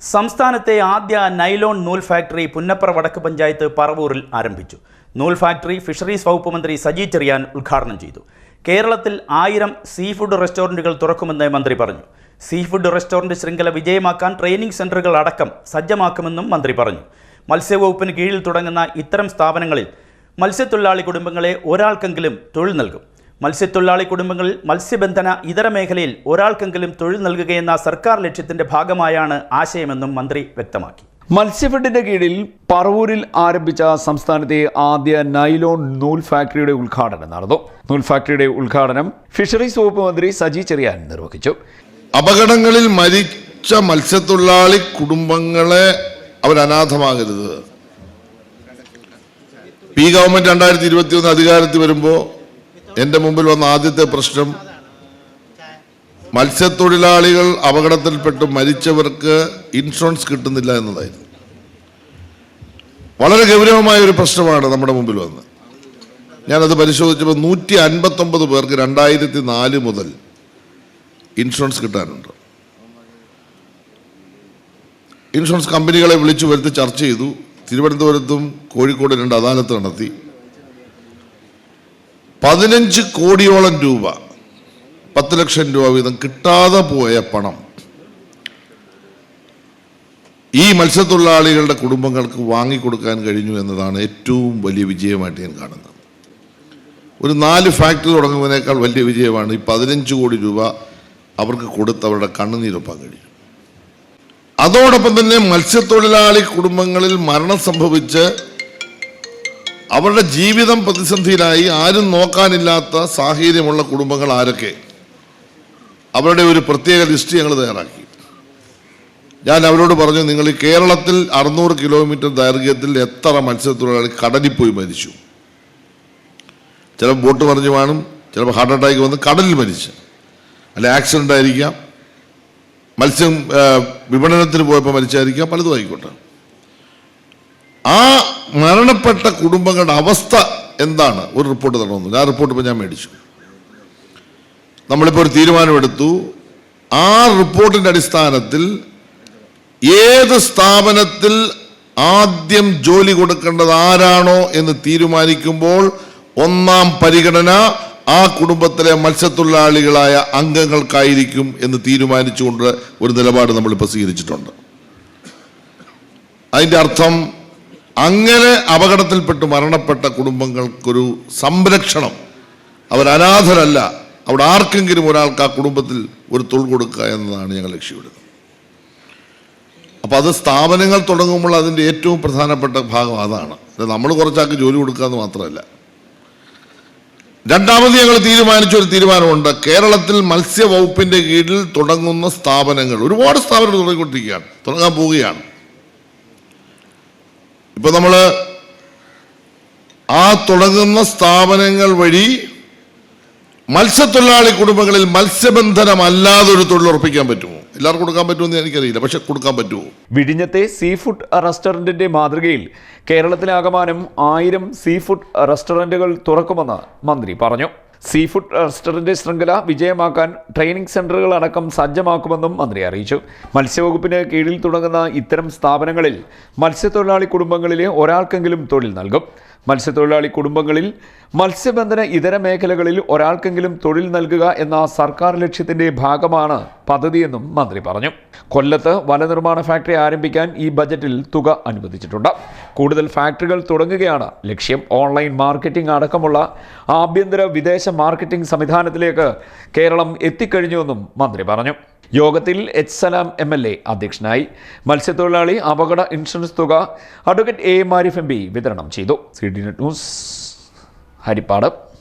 സംസ്ഥാനത്തെ ആദ്യ നൈലോൺ നൂൽ ഫാക്ടറി പുന്നപ്ര വടക്ക് പഞ്ചായത്ത് പറവൂരിൽ ആരംഭിച്ചു. നൂൽ ഫാക്ടറി ഫിഷറീസ് വകുപ്പ് മന്ത്രി സജി ചെറിയാൻ ഉദ്ഘാടനം ചെയ്തു. കേരളത്തിൽ ആയിരം സീ ഫുഡ് റെസ്റ്റോറന്റുകൾ തുറക്കുമെന്ന് മന്ത്രി പറഞ്ഞു. സീ ഫുഡ് റെസ്റ്റോറന്റ് ശൃംഖല വിജയമാക്കാൻ ട്രെയിനിംഗ് സെന്ററുകൾ അടക്കം സജ്ജമാക്കുമെന്നും മന്ത്രി പറഞ്ഞു. മത്സ്യവകുപ്പിന് കീഴിൽ തുടങ്ങുന്ന ഇത്തരം സ്ഥാപനങ്ങളിൽ മത്സ്യത്തൊഴിലാളി കുടുംബങ്ങളെ ഒരാൾക്കെങ്കിലും തൊഴിൽ നൽകും. മത്സ്യത്തൊഴിലാളി കുടുംബങ്ങളിൽ മത്സ്യബന്ധന ഇതര മേഖലയിൽ ഒരാൾക്കെങ്കിലും തൊഴിൽ നൽകുകയെന്ന സർക്കാർ ലക്ഷ്യത്തിന്റെ ഭാഗമായാണ് ആശയമെന്നും മന്ത്രി വ്യക്തമാക്കി. മത്സ്യഫെഡിന്റെ കീഴിൽ പറവൂരിൽ ആരംഭിച്ച സംസ്ഥാനത്തെ ആദ്യ നൈലോൺ നൂൽ ഫാക്ടറിയുടെ ഉദ്ഘാടനം നടന്നു. നൂൽ ഫാക്ടറിയുടെ ഉദ്ഘാടനം ഫിഷറീസ് വകുപ്പ് മന്ത്രി സജി ചെറിയാൻ നിർവഹിച്ചു. അപകടങ്ങളിൽ മരിച്ച മത്സ്യത്തൊഴിലാളി കുടുംബങ്ങളെ അവർ അനാഥമാകരുത്. പി ഗവൺമെന്റ് രണ്ടായിരത്തി ഇരുപത്തി ഒന്ന് അധികാരത്തിൽ വരുമ്പോൾ എന്റെ മുമ്പിൽ വന്ന ആദ്യത്തെ പ്രശ്നം മത്സ്യത്തൊഴിലാളികൾ അപകടത്തിൽപ്പെട്ട് മരിച്ചവർക്ക് ഇൻഷുറൻസ് കിട്ടുന്നില്ല എന്നതായിരുന്നു. വളരെ ഗൗരവമായ ഒരു പ്രശ്നമാണ് നമ്മുടെ മുമ്പിൽ വന്നത്. ഞാനത് പരിശോധിച്ചപ്പോൾ നൂറ്റി അൻപത്തൊമ്പത് പേർക്ക് രണ്ടായിരത്തി നാല് മുതൽ ഇൻഷുറൻസ് കിട്ടാനുണ്ട്. ഇൻഷുറൻസ് കമ്പനികളെ വിളിച്ചു വരുത്തി ചർച്ച ചെയ്തു. തിരുവനന്തപുരത്തും കോഴിക്കോട് രണ്ട് അദാലത്ത് നടത്തി. പതിനഞ്ച് കോടിയോളം രൂപ പത്ത് ലക്ഷം രൂപ വീതം കിട്ടാതെ പോയ പണം. ഈ മത്സ്യത്തൊഴിലാളികളുടെ കുടുംബങ്ങൾക്ക് വാങ്ങിക്കൊടുക്കാൻ കഴിഞ്ഞു എന്നതാണ് ഏറ്റവും വലിയ വിജയമായിട്ട് ഞാൻ കാണുന്നത്. ഒരു നാല് ഫാക്ടറി തുടങ്ങുന്നതിനേക്കാൾ വലിയ വിജയമാണ് ഈ പതിനഞ്ച് കോടി രൂപ അവർക്ക് കൊടുത്ത് അവരുടെ കണ്ണുനീരൊപ്പാൻ കഴിയും. അതോടൊപ്പം തന്നെ മത്സ്യത്തൊഴിലാളി കുടുംബങ്ങളിൽ മരണം സംഭവിച്ച് അവരുടെ ജീവിതം പ്രതിസന്ധിയിലായി ആരും നോക്കാനില്ലാത്ത സാഹചര്യമുള്ള കുടുംബങ്ങൾ ആരൊക്കെ? അവരുടെ ഒരു പ്രത്യേക ലിസ്റ്റ് ഞങ്ങൾ തയ്യാറാക്കി. ഞാൻ അവരോട് പറഞ്ഞു നിങ്ങൾ ഈ കേരളത്തിൽ അറുന്നൂറ് കിലോമീറ്റർ ദൈർഘ്യത്തിൽ എത്ര മത്സ്യത്തൊഴിലാളി കടലിൽ പോയി മരിച്ചു? ചിലപ്പോൾ ബോട്ട് മറിഞ്ഞു കാണും ചിലപ്പോൾ ഹാർട്ട് അറ്റാക്ക് വന്ന് കടലിൽ മരിച്ചു. അല്ല ആക്സിഡന്റ് ആയിരിക്കാം. മത്സ്യം വിപണനത്തിന് പോയപ്പോൾ മരിച്ചായിരിക്കാം പലതും ആയിക്കോട്ടെ. ആ മരണപ്പെട്ട കുടുംബങ്ങളുടെ അവസ്ഥ എന്താണ്? ഒരു റിപ്പോർട്ട് തരണമെന്ന്. ആ റിപ്പോർട്ട് ഇപ്പോൾ ഞാൻ മേടിച്ചു. നമ്മളിപ്പോൾ ഒരു തീരുമാനമെടുത്തു. ആ റിപ്പോർട്ടിന്റെ അടിസ്ഥാനത്തിൽ ഏത് സ്ഥാപനത്തിൽ ആദ്യം ജോലി കൊടുക്കേണ്ടത് ആരാണോ എന്ന് തീരുമാനിക്കുമ്പോൾ ഒന്നാം പരിഗണന ആ കുടുംബത്തിലെ മത്സ്യത്തൊഴിലാളികളായ അംഗങ്ങൾക്കായിരിക്കും എന്ന് തീരുമാനിച്ചുകൊണ്ട് ഒരു നിലപാട് നമ്മളിപ്പോൾ സ്വീകരിച്ചിട്ടുണ്ട്. അതിന്റെ അർത്ഥം അങ്ങനെ അപകടത്തിൽപ്പെട്ട് മരണപ്പെട്ട കുടുംബങ്ങൾക്കൊരു സംരക്ഷണം. അവർ അനാഥരല്ല. അവിടെ ആർക്കെങ്കിലും ഒരാൾക്ക് ആ കുടുംബത്തിൽ ഒരു തൊഴിൽ കൊടുക്കുക എന്നതാണ് ഞങ്ങൾ ലക്ഷ്യമിടുന്നത്. അപ്പോൾ അത് സ്ഥാപനങ്ങൾ തുടങ്ങുമ്പോൾ അതിന്റെ ഏറ്റവും പ്രധാനപ്പെട്ട ഭാഗം അതാണ്. നമ്മൾ കുറച്ചാൾക്ക് ജോലി കൊടുക്കുക എന്ന് മാത്രമല്ല. രണ്ടാമത് ഞങ്ങൾ തീരുമാനിച്ച ഒരു തീരുമാനമുണ്ട്. കേരളത്തിൽ മത്സ്യവകുപ്പിന്റെ കീഴിൽ തുടങ്ങുന്ന സ്ഥാപനങ്ങൾ. ഒരുപാട് സ്ഥാപനങ്ങൾ തുടങ്ങിക്കൊണ്ടിരിക്കുകയാണ്. തുടങ്ങാൻ പോവുകയാണ്. ഇപ്പൊ നമ്മൾ ആ തുടങ്ങുന്ന സ്ഥാപനങ്ങൾ വഴി മത്സ്യത്തൊഴിലാളി കുടുംബങ്ങളിൽ മത്സ്യബന്ധനമല്ലാതെ ഒരു തൊഴിൽ ഉറപ്പിക്കാൻ പറ്റുമോ? എല്ലാവർക്കും കൊടുക്കാൻ പറ്റുമെന്ന് എനിക്കറിയില്ല പക്ഷെ കൊടുക്കാൻ പറ്റുമോ? വിഴിഞ്ഞത്തെ സീ ഫുഡ് റെസ്റ്റോറന്റിന്റെ മാതൃകയിൽ കേരളത്തിലാകമാനം ആയിരം സീ ഫുഡ് റെസ്റ്റോറന്റുകൾ തുറക്കുമെന്ന് മന്ത്രി പറഞ്ഞു. സീ ഫുഡ് റെസ്റ്റോറന്റ് ശൃംഖല വിജയമാക്കാൻ ട്രെയിനിങ് സെന്ററുകൾ അടക്കം സജ്ജമാക്കുമെന്നും മന്ത്രി അറിയിച്ചു. മത്സ്യവകുപ്പിന് കീഴിൽ തുടങ്ങുന്ന ഇത്തരം സ്ഥാപനങ്ങളിൽ മത്സ്യത്തൊഴിലാളി കുടുംബങ്ങളിലെ ഒരാൾക്കെങ്കിലും തൊഴിൽ നൽകും. മത്സ്യത്തൊഴിലാളി കുടുംബങ്ങളിൽ മത്സ്യബന്ധന ഇതര മേഖലകളിൽ ഒരാൾക്കെങ്കിലും തൊഴിൽ നൽകുക എന്ന സർക്കാർ ലക്ഷ്യത്തിന്റെ ഭാഗമാണ് പദ്ധതിയെന്നും മന്ത്രി പറഞ്ഞു. കൊല്ലത്ത് വനനിർമ്മാണ ഫാക്ടറി ആരംഭിക്കാൻ ഈ ബജറ്റിൽ തുക അനുവദിച്ചിട്ടുണ്ട്. കൂടുതൽ ഫാക്ടറികൾ തുടങ്ങുകയാണ് ലക്ഷ്യം. ഓൺലൈൻ മാർക്കറ്റിംഗ് അടക്കമുള്ള ആഭ്യന്തര വിദേശ മാർക്കറ്റിംഗ് സംവിധാനത്തിലേക്ക് കേരളം എത്തിക്കഴിഞ്ഞുവെന്നും മന്ത്രി പറഞ്ഞു. യോഗത്തിൽ H Salam M L A അധ്യക്ഷനായി. മത്സ്യത്തൊഴിലാളി അപകട ഇൻഷുറൻസ് തുക advocate A M Arif M P വിതരണം ചെയ്തു. C D net news Haripad.